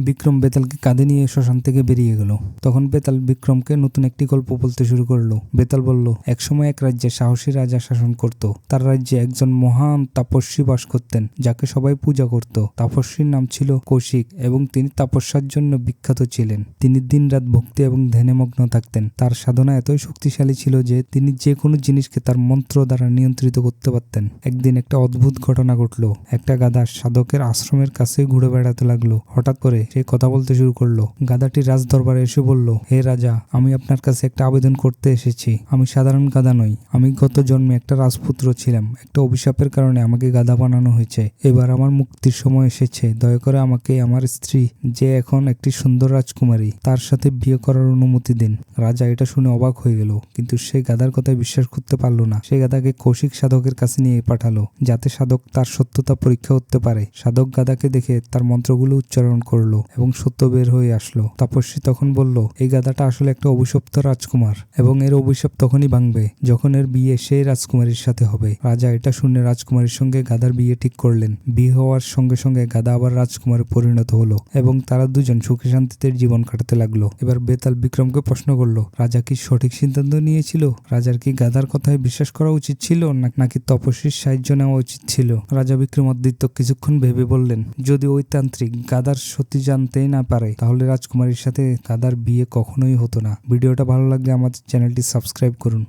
বিক্রম বেতালকে কাঁধে নিয়ে শ্মশান থেকে বেরিয়ে গেল। তখন বেতাল বিক্রমকে নতুন একটি গল্প বলতে শুরু করল। বেতাল বলল, একসময় এক রাজ্যে সাহসী রাজা শাসন করত। তার রাজ্যে একজন মহান তাপস্বী বাস করতেন, যাকে সবাই পূজা করত। তাপস্বীর নাম ছিল কৌশিক এবং তিনি তাপস্যার জন্য বিখ্যাত ছিলেন। তিনি দিনরাত ভক্তি এবং ধ্যানে মগ্ন থাকতেন। তার সাধনা এতই শক্তিশালী ছিল যে তিনি যে কোনো জিনিসকে তার মন্ত্র দ্বারা নিয়ন্ত্রিত করতে পারতেন। একদিন একটা অদ্ভুত ঘটনা ঘটলো। একটা গাধা সাধকের আশ্রমের কাছে ঘুরে বেড়াতে লাগল। হঠাৎ করে সে কথা বলতে শুরু করল। গাধাটি রাজ দরবারে এসে বলল, হে রাজা, আমি আপনার কাছে একটা আবেদন করতে এসেছি। আমি সাধারণ গাধা নই। আমি গত জন্মে একটা রাজপুত্র ছিলাম। একটা অভিশাপের কারণে আমাকে গাধা বানানো হয়েছে। এবার আমার মুক্তির সময় এসেছে। দয়া করে আমাকে আমার স্ত্রী, যে এখন একটি সুন্দর রাজকুমারী, তার সাথে বিয়ে করার অনুমতি দিন। রাজা এটা শুনে অবাক হয়ে গেল, কিন্তু সে গাধার কথায় বিশ্বাস করতে পারল না। সে গাধাকে কৌশিক সাধকের কাছে নিয়ে পাঠালো, যাতে সাধক তার সত্যতা পরীক্ষা করতে পারে। সাধক গাধাকে দেখে তার মন্ত্রগুলো উচ্চারণ করল। এবং সত্য বের হয়ে আসলো। তাপস্বী তখন বলল, এই গাধাটা আসলে একটা অভিশপ্ত রাজকুমার এবং এর অভিশাপ তখনই ভাঙবে যখন এর বিয়ে সেই রাজকুমারীর সাথে হবে। রাজা এটা শুনে রাজকুমারীর সঙ্গে গাধার বিয়ে ঠিক করলেন। বিয়ে হওয়ার সঙ্গে সঙ্গে গাধা আবার রাজকুমারে পরিণত হলো এবং তারা দুজন সুখে শান্তিতে জীবন কাটাতে লাগল। এবার বেতাল বিক্রমকে প্রশ্ন করল, রাজা কি সঠিক সিদ্ধান্ত নিয়েছিল? রাজার কি গাধার কথায় বিশ্বাস করা উচিত ছিল নাকি তপস্বীর সাহায্য নেওয়া উচিত ছিল? রাজা বিক্রমাদিত্য কিছুক্ষণ ভেবে বললেন, যদি ওই তান্ত্রিক গাদার সত্যি জানতেই না পারে, তাহলে রাজকুমারীর সাথে দাদার বিয়ে কখনোই হতো না। ভিডিওটা ভালো লাগলে আমাদের চ্যানেলটি সাবস্ক্রাইব করুন।